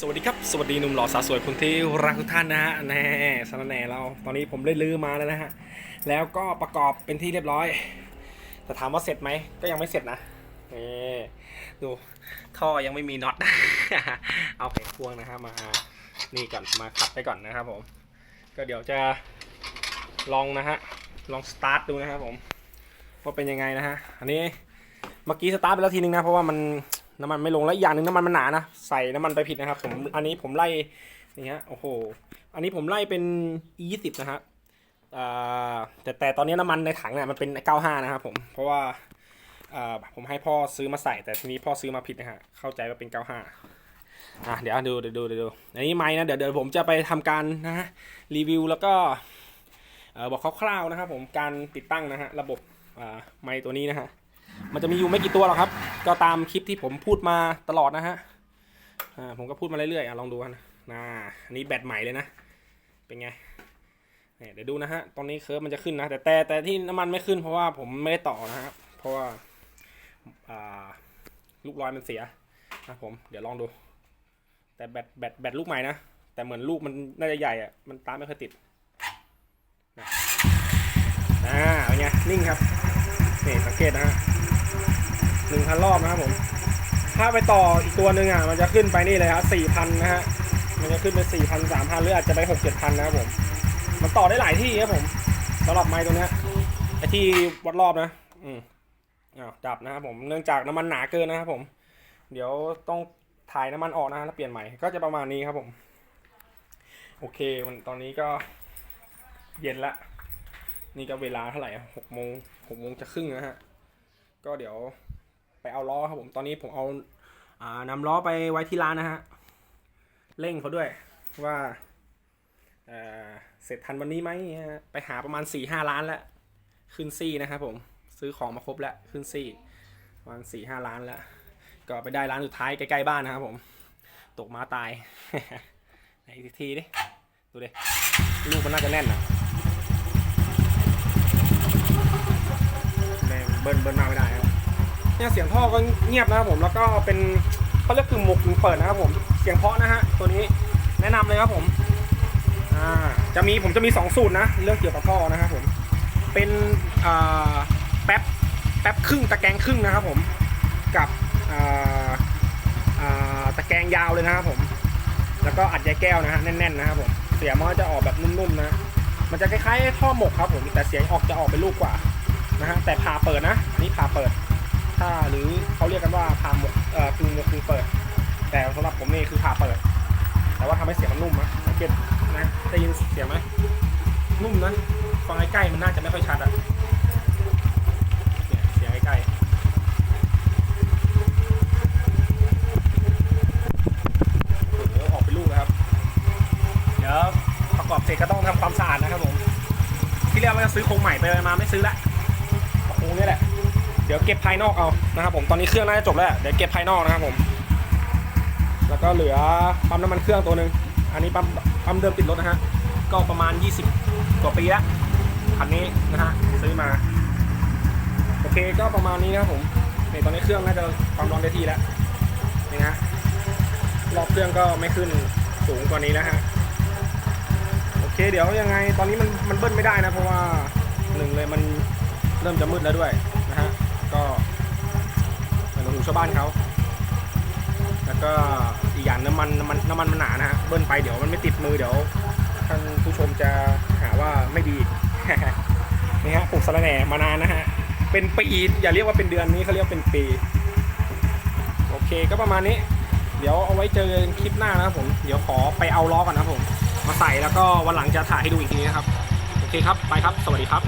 สวัสดีครับ สวัสดีหนุ่มหล่อสาวสวยคุณที่รักทุกท่านนะฮะแน่สนแหน่เราตอนนี้ผมได้ลื้อมาแล้วนะฮะแล้วก็ประกอบเป็นที่เรียบร้อย แต่ถามว่าเสร็จไหมก็ยังไม่เสร็จนะนี่ดูท่อยังไม่มีน็อตเอาไขควงนะฮะมานี่ก่อนมาขัดไปก่อนนะครับผม ก็เดี๋ยวจะลองนะฮะลองสตาร์ทดูนะครับผมว่าเป็นยังไงนะฮะอันนี้เมื่อกี้สตาร์ทไปแล้วทีนึงนะเพราะว่ามัน น้ำมันไม่ลงแล้วอย่างหนึ่งน้ำมันมันหนานะใส่น้ำมันไปผิดนะครับผมอันนี้ผมไล่อย่างเงี้ยโอ้โหอันนี้ผมไล่เป็น e 2 0 นะฮะแต่แต่ตอนนี้น้ำมันในถังเนี่ยมันเป็น 95 นะครับผมเพราะว่าผมให้พ่อซื้อมาใส่ แต่ทีนี้พ่อซื้อมาผิดนะฮะเข้าใจว่าเป็น 95อะเดี๋ยวดูเดี๋ยวดูเดี๋ยวดูอันนี้ไม้นะเดี๋ยวเดี๋ยวผมจะไปทำการนะฮะรีวิวแล้วก็บอกคร่าวๆนะครับผมการติดตั้งนะฮะระบบไม้ตัวนี้นะฮะมันจะมีอยู่ไม่กี่ตัวหรอกครับ ก็ตามคลิปที่ผมพูดมาตลอดนะฮะผมก็พูดมาเรื่อยๆอะลองดูกันนะอันนี้แบตใหม่เลยนะ เป็นไงเนี่ยเดี๋ยวดูนะฮะ ตอนนี้เคิร์ฟมันจะขึ้นนะ แต่แต่แต่ที่น้ำมันไม่ขึ้นเพราะว่าผมไม่ได้ต่อนะครับเพราะว่าอ่าลูกลอยมันเสียนะผม เดี๋ยวลองดู แต่แบตแบตแบตลูกใหม่นะ แต่เหมือนลูกมันน่าจะใหญ่อะมันตามไม่ค่อยติดนะอ่าเป็นไงนิ่งครับนี่สังเกตนะฮะ หนึ่งพันรอบนะครับผม ถ้าไปต่ออีกตัวหนึ่งอะมันจะขึ้นไปนี่เลยครับสี่พันนะฮะ มันจะขึ้นไปสี่พันสามพันหรืออาจจะไปหกเจ็ดพันนะครับผม มันต่อได้หลายที่ครับผมสำหรับไม้ตัวเนี้ยไอที่วัดรอบนะ อืมอ้าวดับนะครับผม เนื่องจากน้ำมันหนาเกินนะครับผม เดี๋ยวต้องถ่ายน้ำมันออกนะแล้วเปลี่ยนใหม่ ก็จะประมาณนี้ครับผม โอเคมันตอนนี้ก็เย็นละ นี่ก็เวลาเท่าไหร่หกโมงหกโมงจะครึ่งนะฮะ ก็เดี๋ยว ไปเอาล้อครับผมตอนนี้ผมเอาอ่านำล้อไปไว้ที่ร้านนะฮะเร่งเขาด้วยว่าเอ่อเสร็จทันวันนี้ไหมไปหาประมาณสี่ห้าล้านแล้วขึ้นซี่นะครับผมซื้อของมาครบแล้วขึ้นซี่ประมาณสี่ห้าล้านแล้วก็ไปได้ร้านสุดท้ายใกล้ๆบ้านนะครับผม ตกม้าตายไหนอีกทีดิดูดิลูกมันน่าจะแน่นอะแม่งเบิ้ลเบิ้ลมาไม่ได้ครับ เนี่ยเสียงท่อก็เงียบนะครับผมแล้วก็เป็นเขาเรียกกึ่งหมกกึ่งเปิดนะครับผมเสียงเพาะนะฮะตัวนี้แนะนำเลยครับผมอ่าจะมีผมจะมีสองสูตรนะ เรื่องเกี่ยวกับท่อนะครับผมเป็นอ่าแป๊บแป๊บครึ่งตะแกรงครึ่งนะครับผมกับอ่าอ่าตะแกรงยาวเลยนะครับผม แล้วก็อัดใยแก้วนะฮะแน่นๆนะครับผมเสียงมันจะออกแบบนุ่มๆนะมันจะคล้ายๆท่อหมกครับผมแต่เสียงออกจะออกเป็นลูกกว่านะฮะแต่ผ่าเปิดนะอันนี้ผ่าเปิด ถ้าหรือเขาเรียกกันว่าผ่าหมกเอ่อกึ่งหมกกึ่งเปิด แต่สำหรับผมนี่คือผ่าเปิด แต่ว่าทำให้เสียงมันนุ่มนะสังเกตนะได้ยินเสียงไหมนุ่มนะฟังใกล้ๆมันน่าจะไม่ค่อยชัดอะเนี่ยเสียงใกล้ๆโอ้โหออกเป็นลูกแล้วครับเดี๋ยวประกอบเสร็จก็ต้องทำความสะอาดนะครับผม ที่เรียกว่าจะซื้อโครงใหม่ไปมาไม่ซื้อละโครงนี่แหละ เดี๋ยวเก็บภายนอกเอานะครับผมตอนนี้เครื่องน่าจะจบแล้วเดี๋ยวเก็บภายนอกนะครับผม แล้วก็เหลือปั๊มน้ำมันเครื่องตัวหนึ่งอันนี้ปั๊มปั๊มเดิมติดรถนะฮะก็ประมาณ 20 กว่าปีแล้วคันนี้นะฮะซื้อมา โอเคก็ประมาณนี้นะครับผมนี่ตอนนี้เครื่องน่าจะความร้อนได้ที่แล้วนี่ฮะรอบเครื่องก็ไม่ขึ้นสูงกว่านี้แล้วฮะโอเค เดี๋ยวยังไงตอนนี้มันมันเบิ้ลไม่ได้นะเพราะว่าหนึ่งเลยมันเริ่มจะมืดแล้วด้วย ก็เป็นหูชาวบ้านเขาแล้วก็อีกอย่างน้ำมันน้ำมันน้ำมันมันหนานะฮะเบิ้ลไปเดี๋ยวมันไม่ติดมือเดี๋ยวท่านผู้ชมจะหาว่าไม่ดีนี่ฮะปลูกสะระแหน่มานานนะฮะเป็นปีอย่าเรียกว่าเป็นเดือนนี้เขาเรียกว่าเป็นปีโอเคก็ประมาณนี้ เดี๋ยวเอาไว้เจอคลิปหน้านะครับผมเดี๋ยวขอไปเอาล้อก่อนนะผม มาใส่แล้วก็วันหลังจะถ่ายให้ดูอีกทีนะครับ โอเคครับ ไปครับ สวัสดีครับ